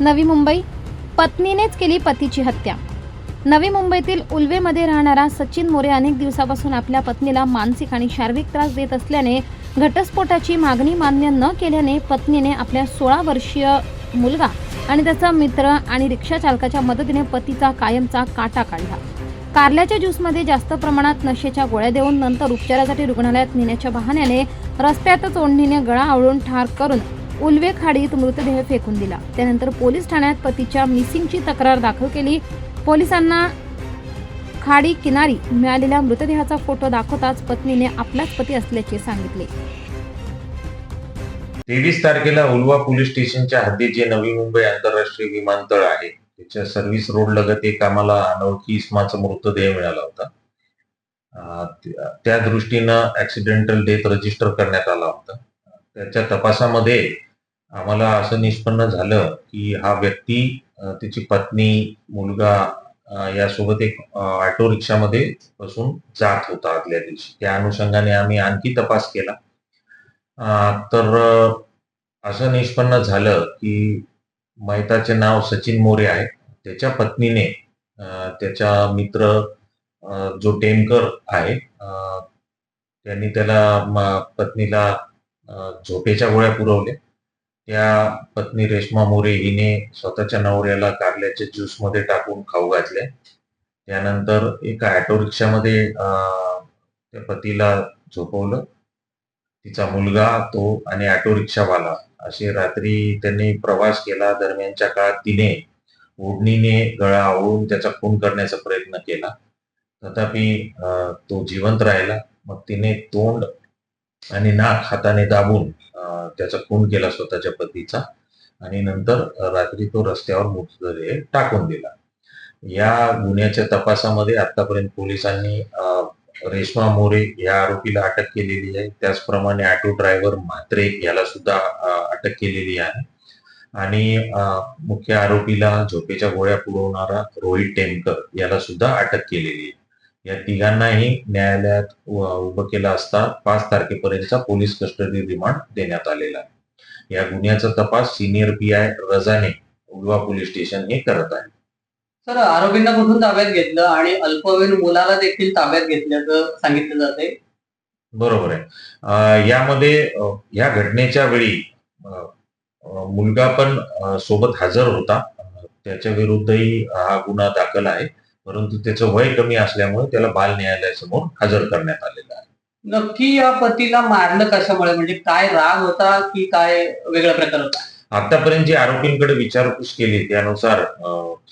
नवी मुंबई पत्नीनेच केली पतीची हत्या. नवी मुंबईतील उल्वेमध्ये राहणारा सचिन मोरे अनेक दिवसापासून आपल्या पत्नीला मानसिक आणि शारीरिक त्रास देत असल्याने घटस्फोटाची मागणी मान्य न केल्याने पत्नीने आपल्या सोळा वर्षीय मुलगा आणि त्याचा मित्र आणि रिक्षा चालकाच्या मदतीने पतीचा कायमचा काटा काढला. कारल्याच्या ज्यूसमध्ये जास्त प्रमाणात नशेच्या गोळ्या देऊन नंतर उपचारासाठी रुग्णालयात नेण्याच्या बहाण्याने रस्त्यातच ओढणीने गळा आवळून ठार करून उल्वे खाडीत मृतदेह फेकून दिला. त्यानंतर पोलीस ठाण्यात पतीच्या मिसिंगची तक्रार दाखल केली. पोलिसांना खाडी किनारी मिळालेल्या मृतदेहाचा फोटो दाखवताच पत्नीने आपलाच पती असल्याचे सांगितले. तेवीस तारखेला उलवा पोलीस स्टेशनच्या हद्दीत जे नवी मुंबई आंतरराष्ट्रीय विमानतळ आहे त्याच्या सर्व्हिस रोड लगत एक आम्हाला अनोळखी इस्माचा मृतदेह मिळाला होता. त्या- त्या दृष्टीनं ऍक्सिडेंटल डेथ रजिस्टर करण्यात आला होता. त्याच्या तपासामध्ये आम्हाला असं निष्पन्न झालं की हा व्यक्ती तिची त्याची पत्नी मुलगा यासोबत एक ऑटो रिक्षामध्ये बसून जात होता आदल्या दिवशी. त्या अनुषंगाने आम्ही आणखी तपास केला. तर असं निष्पन्न झालं की मैताचे नाव सचिन मोरे आहे. त्याच्या पत्नीने त्याचा मित्र जो टेमकर आहे त्यांनी त्याला पत्नीला झोपेच्या गोळ्या पुरवल्या. त्या पत्नी रेश्मा मोरे हिने स्वतःच्या नवऱ्याला कारल्याच्या ज्यूसमध्ये टाकून खाऊ घातले. त्यानंतर एका ऑटो रिक्षामध्ये त्या पतीला झोपवलं. तिचा मुलगा तो आणि ऑटो रिक्षावाला असे रात्री त्यांनी प्रवास केला. दरम्यानच्या काळात तिने ओढणीने गळा आवळून त्याचा खून करण्याचा प्रयत्न केला. तथापि अं, तो जिवंत राहिला. मग तिने तोंड आणि नाक हाताने दाबून त्याचा खून केला स्वतःच्या पतीचा. आणि नंतर रात्री तो रस्त्यावर मृतदेह टाकून दिला. या गुन्ह्याच्या तपासामध्ये आतापर्यंत पोलिसांनी रेश्मा मोरे या आरोपीला अटक केलेली आहे. त्याचप्रमाणे ऑटो ड्रायव्हर म्हात्रे याला सुद्धा अटक केलेली आहे. आणि मुख्य आरोपीला झोपेच्या गोळ्या पुरवणारा रोहित टेमकर याला सुद्धा अटक केलेली आहे. या तिघांनाही न्यायालयात उभं केलं असता पाच तारखेपर्यंतचा पोलीस कस्टडी रिमांड देण्यात आलेला आहे. या गुन्ह्याचा तपास सिनियर पी आय रजाने उलवा पोलीस स्टेशन हे करत आहे. सर आरोपींना कुठून ताब्यात घेतलं आणि अल्पवयीन मुलाला देखील ताब्यात घेतल्याचं सांगितलं जाते बरोबर आहे. यामध्ये या घटनेच्या वेळी मुलगा पण सोबत हजर होता. त्याच्या विरुद्धही हा गुन्हा दाखल आहे. परंतु त्याचं वय कमी असल्यामुळे त्याला बाल न्यायालयासमोर हजर करण्यात आलेलं आहे. नक्की या पतीला मारलं कशामुळे? म्हणजे काय राग होता की काय वेगळा प्रकार होता? आतापर्यंत जी आरोपींकडे विचारपूस केली त्यानुसार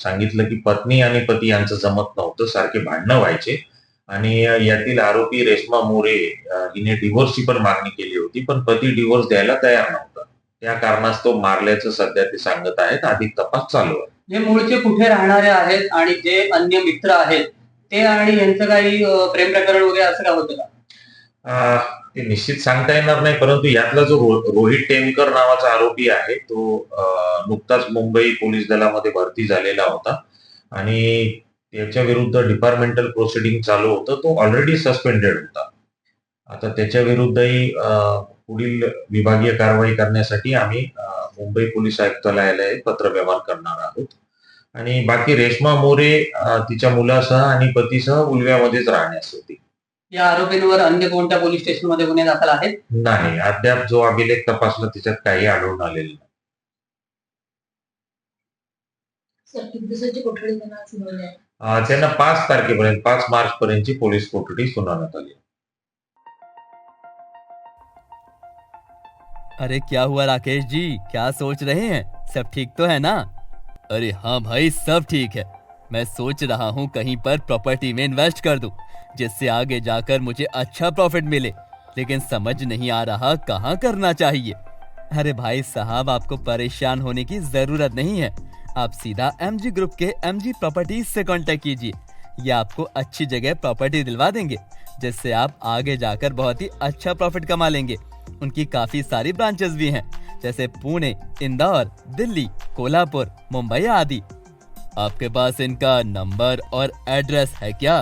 सांगितलं की पत्नी आणि पती यांचं जमत नव्हतं सारखे भांडणं व्हायचे. आणि यातील आरोपी रेश्मा मोरे हिने डिव्होर्सची पण मागणी केली होती पण पती डिव्होर्स द्यायला तयार नव्हता. त्या कारणास्तव मारल्याचं सध्या ते सांगत आहेत. अधिक तपास चालू आहे. जे मूळचे कुठे राहणारे आहेत आणि जे अन्य मित्र आहेत ते आणि यांचं काही प्रेम प्रकरण वगैरे असं का होतं का? ते निश्चित सांगता येणार नाही परंतु यातला जो रोहित टेमकर नावाचा आरोपी आहे तो नुकताच मुंबई पोलीस दलामध्ये भरती झालेला होता. आणि त्याच्या विरुद्ध डिपार्टमेंटल प्रोसिडिंग चालू होतं तो ऑलरेडी सस्पेंडेड होता. आता त्याच्या विरुद्धही पुढील विभागीय कारवाई करण्यासाठी आम्ही मुंबई पोलीस आयुक्तालयाला पत्रव्यवहार करणार आहोत. आणि बाकी रेश्मा मोरे तिच्या मुलासह आणि पतीसह उलव्यामध्येच राहण्यास होती. या आरोपींवर अन्य कोणत्या पोलीस स्टेशनमध्ये गुन्हे दाखल आहेत? नाही अद्याप जो अभिलेख तपासला त्याच्यात काही आढळून आलेलं नाही. त्यांना पाच तारखेपर्यंत पाच मार्च पर्यंतची पोलीस कोठडी सुनावण्यात आली अरे क्या हुआ राकेश जी? क्या सोच रहे हैं? सब ठीक तो है ना? अरे हाँ भाई, सब ठीक है। मैं सोच रहा हूँ कहीं पर प्रॉपर्टी में इन्वेस्ट कर दूँ, जिससे आगे जाकर मुझे अच्छा प्रॉफिट मिले। लेकिन समझ नहीं आ रहा कहाँ करना चाहिए। अरे भाई साहब, आपको परेशान होने की ज़रूरत नहीं है। आप सीधा एमजी ग्रुप के एम प्रॉपर्टीज़ से कॉन्टेक्ट कीजिए। ये आपको अच्छी जगह प्रॉपर्टी दिलवा देंगे, जिससे आप आगे जाकर बहुत ही अच्छा प्रॉफिट कमा लेंगे। उनकी काफ़ी सारी ब्रांचेस भी हैं, जैसे पुणे, इंदौर, दिल्ली, कोल्हापुर, मुंबई आदि। आपके पास इनका नंबर और एड्रेस है क्या?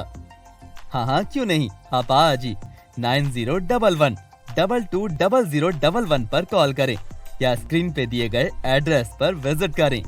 हाँ हाँ क्यों नहीं? आप आज ही nine zero double one, double two, double zero double one पर कॉल करें या स्क्रीन पे दिए गए एड्रेस पर विज़िट करें।